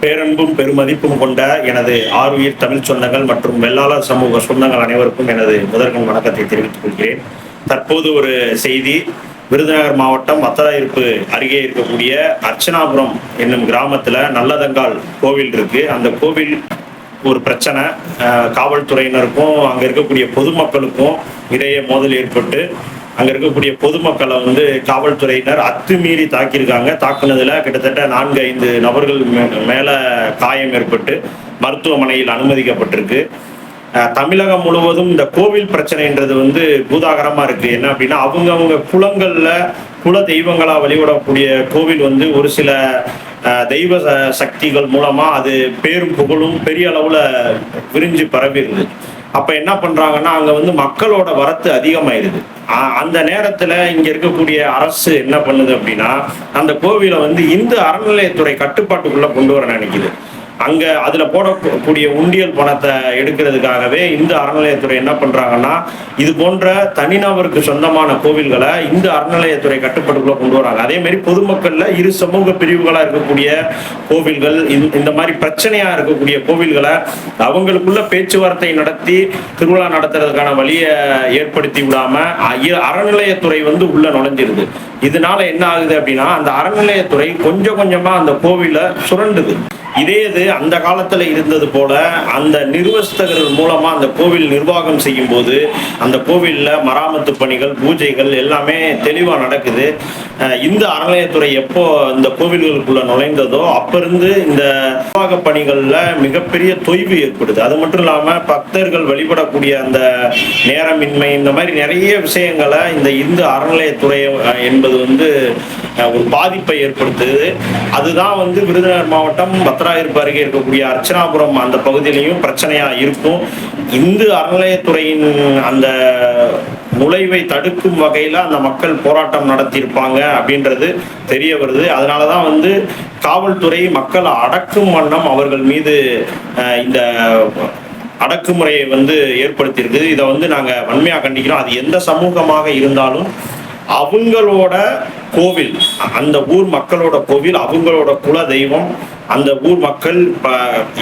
பேரன்பும் பெருமதிப்பும் கொண்ட எனது ஆறுயிர் தமிழ் சொந்தங்கள் மற்றும் வெள்ளாளர் சமூக சொந்தங்கள் அனைவருக்கும் எனது முதற்கண் வணக்கத்தை தெரிவித்துக் கொள்கிறேன். தற்போது ஒரு செய்தி. விருதுநகர் மாவட்டம் வத்தலாயிருப்பு அருகே இருக்கக்கூடிய அர்ச்சனாபுரம் என்னும் கிராமத்தில் நல்லதங்கால் கோவில் இருக்கு. அந்த கோவில் ஒரு பிரச்சனை. காவல்துறையினருக்கும் அங்கே இருக்கக்கூடிய பொதுமக்களுக்கும் இடையே மோதல் ஏற்பட்டு அங்க இருக்கக்கூடிய பொதுமக்களை வந்து காவல்துறையினர் அத்துமீறி தாக்கியிருக்காங்க. தாக்குனதுல கிட்டத்தட்ட நான்கு ஐந்து நபர்கள் மே- மேல காயம் ஏற்பட்டு மருத்துவமனையில் அனுமதிக்கப்பட்டிருக்கு. தமிழகம் முழுவதும் இந்த கோவில் பிரச்சனைன்றது வந்து பூதாகரமா இருக்கு. என்ன அப்படின்னா அவங்கவுங்க குலங்கள்ல குல தெய்வங்களா வழிபடக்கூடிய கோவில் வந்து ஒரு சில தெய்வ ச- சக்திகள் மூலமா அது பேரும் புகழும் பெரிய அளவுல விரிஞ்சு பரவிடுது அப்ப என்ன பண்றாங்கன்னா அங்க வந்து மக்களோட வரத்து அதிகமாயிருது. அந்த நேரத்துல இங்க இருக்கக்கூடிய அரசு என்ன பண்ணுது அப்படின்னா அந்த கோவிலை வந்து இந்து அறநிலையத்துறை கட்டுப்பாட்டுக்குள்ள கொண்டு வர நினைக்குது. அங்க அதுல போடக்கூடிய உண்டியல் பணத்தை எடுக்கிறதுக்காகவே இந்த அறநிலையத்துறை என்ன பண்றாங்கன்னா இது போன்ற தனிநபருக்கு சொந்தமான கோவில்களை இந்த அறநிலையத்துறை கட்டுப்பாட்டுக்குள்ள கொண்டு வராங்க. அதே மாதிரி பொதுமக்களில் இரு சமூக பிரிவுகளாக இருக்கக்கூடிய கோவில்கள் இந்த- இந்த மாதிரி பிரச்சனையா இருக்கக்கூடிய கோவில்களை அவங்களுக்குள்ள பேச்சுவார்த்தை நடத்தி திருவிழா நடத்துறதுக்கான வழியை ஏற்படுத்தி விடாம அறநிலையத்துறை வந்து உள்ள நுழைஞ்சிருது. இதனால என்ன ஆகுது அப்படின்னா அந்த அறநிலையத்துறை கொஞ்சம் கொஞ்சமா அந்த கோவிலை சுரண்டுது. இதே இது அந்த காலத்துல இருந்தது போல அந்த நிர்வஸ்தகர்கள் மூலமா அந்த கோவில் நிர்வாகம் செய்யும் போது அந்த கோவில்ல மராமத்து பணிகள் பூஜைகள் எல்லாமே தெளிவா நடக்குது. இந்த அறநிலையத்துறை எப்போ இந்த கோவில்களுக்குள்ள நுழைந்ததோ அப்ப இருந்து இந்த நிர்வாக பணிகளில் மிகப்பெரிய தொய்வு ஏற்படுது. அது மட்டும் இல்லாமல் பக்தர்கள் வழிபடக்கூடிய அந்த நேரமின்மை இந்த மாதிரி நிறைய விஷயங்களை இந்த இந்து அறநிலையத்துறை என்பது வந்து ஒரு பாதிப்பை ஏற்படுத்துது. அதுதான் வந்து விருதுநகர் மாவட்டம் பத்ராயிருப்பு அருகே இருக்கக்கூடிய அர்ச்சனாபுரம் அந்த பகுதியிலையும் பிரச்சனையாக இருக்கும். இந்து அறநிலையத்துறையின் அந்த நுழைவை தடுக்கும் வகையில் அந்த மக்கள் போராட்டம் நடத்தியிருப்பாங்க அப்படின்றது தெரிய வருது. அதனால தான் வந்து காவல்துறை மக்களை அடக்கும் வண்ணம் அவர்கள் மீது இந்த அடக்குமுறையை வந்து ஏற்படுத்தியிருக்குது இதை வந்து நாங்கள் வன்மையாக கண்டிக்கிறோம். அது எந்த சமூகமாக இருந்தாலும் அவங்களோட கோவில் அந்த ஊர் மக்களோட கோவில் அவங்களோட குல தெய்வம் அந்த ஊர் மக்கள் இப்போ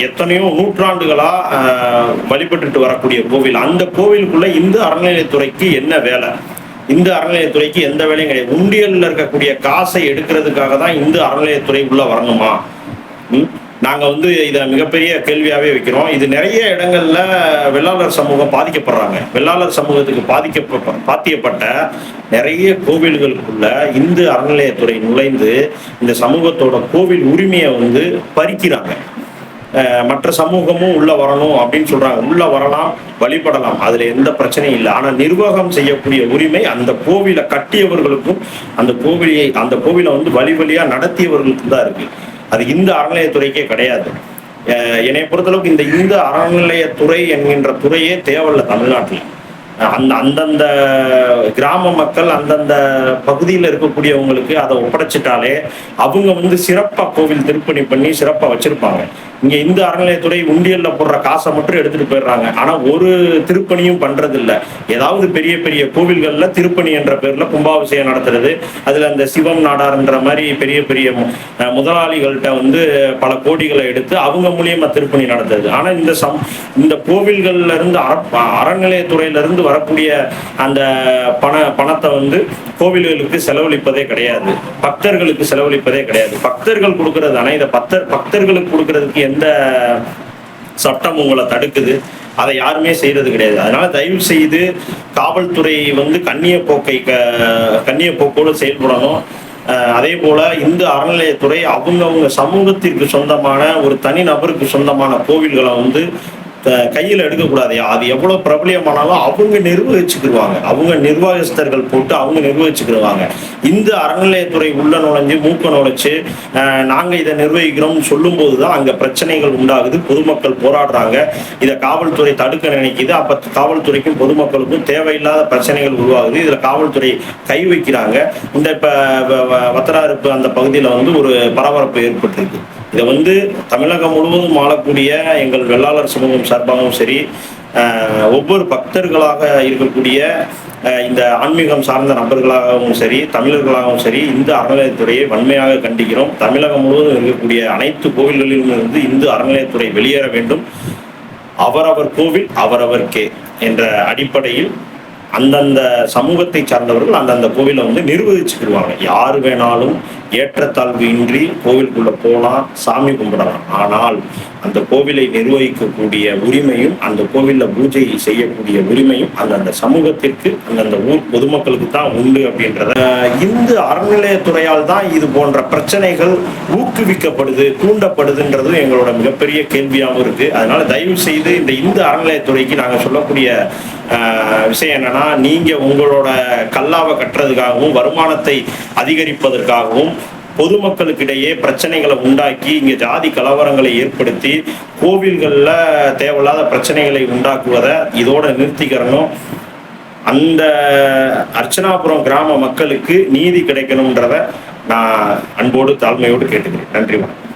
எத்தனையோ நூற்றாண்டுகளா ஆஹ், வழிபட்டுட்டு வரக்கூடிய கோவில். அந்த கோவிலுக்குள்ள இந்து அறநிலையத்துறைக்கு என்ன வேலை? இந்து அறநிலையத்துறைக்கு எந்த வேலையும் கிடையாது. உண்டியலில் இருக்கக்கூடிய காசை எடுக்கிறதுக்காக தான் இந்து அறநிலையத்துறை உள்ள வரணுமா? நாங்கள் வந்து இதை மிகப்பெரிய கேள்வியாகவே வைக்கிறோம். இது நிறைய இடங்களில் வெள்ளாளர் சமூகம் பாதிக்கப்படுறாங்க. வெள்ளாளர் சமூகத்துக்கு பாதிக்க பாத்தியப்பட்ட நிறைய கோவில்களுக்குள்ள இந்து அறநிலையத்துறை நுழைந்து இந்த சமூகத்தோட கோவில் உரிமையை வந்து பறிக்கிறாங்க. மற்ற சமூகமும் உள்ள வரணும் அப்படின்னு சொல்றாங்க. உள்ள வரலாம் வழிபடலாம். அதுல எந்த பிரச்சனையும் இல்லை. ஆனா நிர்வாகம் செய்யக்கூடிய உரிமை அந்த கோவிலை கட்டியவர்களுக்கும் அந்த கோவிலை அந்த கோவிலை வந்து வழி வழியா நடத்தியவர்களுக்கும் தான் இருக்கு. அது இந்த அறநிலையத்துறைக்கே கிடையாது. அஹ் என்னை பொறுத்தளவுக்கு இந்த இந்து அறநிலையத்துறை என்கின்ற துறையே தேவையில்லை தமிழ்நாட்டில். அந்த அந்தந்த கிராம மக்கள் அந்தந்த பகுதியில் இருக்கக்கூடியவங்களுக்கு அதை ஒப்படைச்சிட்டாலே அவங்க வந்து சிறப்பாக கோவில் திருப்பணி பண்ணி சிறப்பாக வச்சிருப்பாங்க. இங்கே இந்த அறநிலையத்துறை உண்டியல்ல போடுற காசை மட்டும் எடுத்துட்டு போயிடுறாங்க. ஆனால் ஒரு திருப்பணியும் பண்றது ஏதாவது பெரிய பெரிய கோவில்களில் திருப்பணி என்ற பேர்ல கும்பாபிஷேகம் நடத்துறது அதுல அந்த சிவம் நாடார்ன்ற மாதிரி பெரிய பெரிய முதலாளிகள்கிட்ட வந்து பல கோடிகளை எடுத்து அவங்க மூலியமா திருப்பணி நடத்துறது. ஆனால் இந்த சம் இந்த கோவில்கள்ல இருந்து அற அறநிலையத்துறையில இருந்து வரக்கூடிய அந்த பண பணத்தை வந்து கோவில்களுக்கு செலவழிப்பதே கிடையாது. பக்தர்களுக்கு செலவழிப்பதே கிடையாது. பக்தர்கள் கொடுக்கறது ஆனா இதை பக்தர் பக்தர்களுக்கு கொடுக்கறதுக்கு எந்த சட்டம் உங்களை தடுக்குது? அதை யாருமே செய்யறது கிடையாது. அதனால தயவு செய்து காவல்துறை வந்து கண்ணிய போக்கை க கண்ணிய போக்கோடு செயல்படணும். அஹ் அதே போல இந்து அறநிலையத்துறை அவங்கவங்க சமூகத்திற்கு சொந்தமான ஒரு தனி நபருக்கு சொந்தமான கோவில்களை வந்து கையில் எடுக்கக்கூடாது. அது எவ்வளோ பிரபலியமானாலும் அவங்க நிர்வகிச்சுக்கிடுவாங்க அவங்க நிர்வாகஸ்தர்கள் போட்டு அவங்க நிர்வகிச்சுக்கிடுவாங்க இந்த அறநிலையத்துறை உள்ள நுழைஞ்சு மூக்க நுழைச்சு நாங்கள் இதை நிர்வகிக்கிறோம்னு சொல்லும்போது தான் அங்கே பிரச்சனைகள் உண்டாகுது. பொதுமக்கள் போராடுறாங்க. இதை காவல்துறை தடுக்க நினைக்குது. அப்போ காவல்துறைக்கும் பொதுமக்களுக்கும் தேவையில்லாத பிரச்சனைகள் உருவாகுது. இதில் காவல்துறை கை வைக்கிறாங்க. இந்த இப்போ வ- வ- வத்தராருப்பு அந்த பகுதியில் வந்து ஒரு பரபரப்பு ஏற்பட்டிருக்கு. இதை வந்து தமிழகம் முழுவதும் ஆளக்கூடிய எங்கள் வெள்ளாளர் சமூகம் சார்பாகவும் சரி ஒவ்வொரு பக்தர்களாக இருக்கக்கூடிய இந்த ஆன்மீகம் சார்ந்த நபர்களாகவும் சரி தமிழர்களாகவும் சரி இந்து அறநிலையத்துறையை வன்மையாக கண்டிக்கிறோம். தமிழகம் முழுவதும் இருக்கக்கூடிய அனைத்து கோவில்களிலும் இருந்து இந்து அறநிலையத்துறை வெளியேற வேண்டும். அவரவர் கோவில் அவரவர்க்கே என்ற அடிப்படையில் அந்தந்த சமூகத்தை சார்ந்தவர்கள் அந்தந்த கோவிலை வந்து நிர்வகிச்சுக்கிடுவாங்க. யார் வேணாலும் ஏற்றத்தாழ்வு இன்றி கோவிலுக்குள்ள போகலாம் சாமி கும்பிடலாம். ஆனால் அந்த கோவிலை நிர்வகிக்கக்கூடிய உரிமையும் அந்த கோவிலில் பூஜை செய்யக்கூடிய உரிமையும் அந்தந்த சமூகத்திற்கு அந்தந்த ஊர் பொதுமக்களுக்கு தான் உண்டு அப்படின்றத இந்து அறநிலையத்துறையால் தான் இது போன்ற பிரச்சனைகள் ஊக்குவிக்கப்படுது தூண்டப்படுதுன்றதும் எங்களோட மிகப்பெரிய கேள்வியாகவும் இருக்கு. அதனால தயவு செய்து இந்த இந்து அறநிலையத்துறைக்கு நாங்கள் சொல்லக்கூடிய விஷயம் என்னன்னா நீங்க உங்களோட கல்லாவை கட்டுறதுக்காகவும் வருமானத்தை அதிகரிப்பதற்காகவும் பொதுமக்களுக்கிடையே பிரச்சனைகளை உண்டாக்கி இங்க ஜாதி கலவரங்களை ஏற்படுத்தி கோவில்களில் தேவையில்லாத பிரச்சனைகளை உண்டாக்குவதை இதோட நிறுத்திக்கிறணும். அந்த அர்ச்சனாபுரம் கிராம மக்களுக்கு நீதி கிடைக்கணுன்றத நான் அன்போடு தாழ்மையோடு கேட்டுக்கிறேன். நன்றி வணக்கம்.